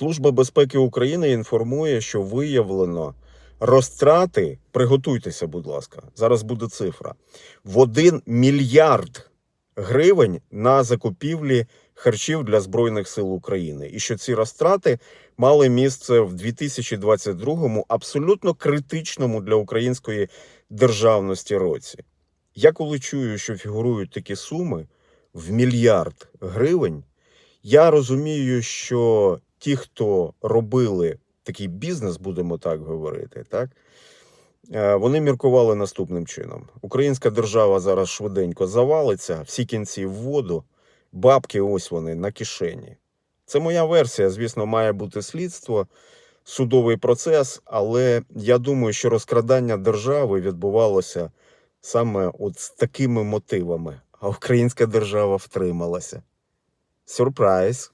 Служба безпеки України інформує, що виявлено розтрати. Приготуйтеся, будь ласка. Зараз буде цифра в 1 мільярд гривень на закупівлі харчів для Збройних сил України. І що ці розтрати мали місце в 2022-му абсолютно критичному для української державності році. Я коли чую, що фігурують такі суми в мільярд гривень, я розумію, що ті, хто робили такий бізнес, будемо так говорити, так. е, Вони міркували наступним чином: Українська держава зараз швиденько завалиться, всі кінці в воду, бабки ось вони на кишені. Це моя версія. Звісно, має бути слідство, судовий процес, але я думаю, що розкрадання держави відбувалося саме от з такими мотивами, а українська держава втрималася. Сюрприз.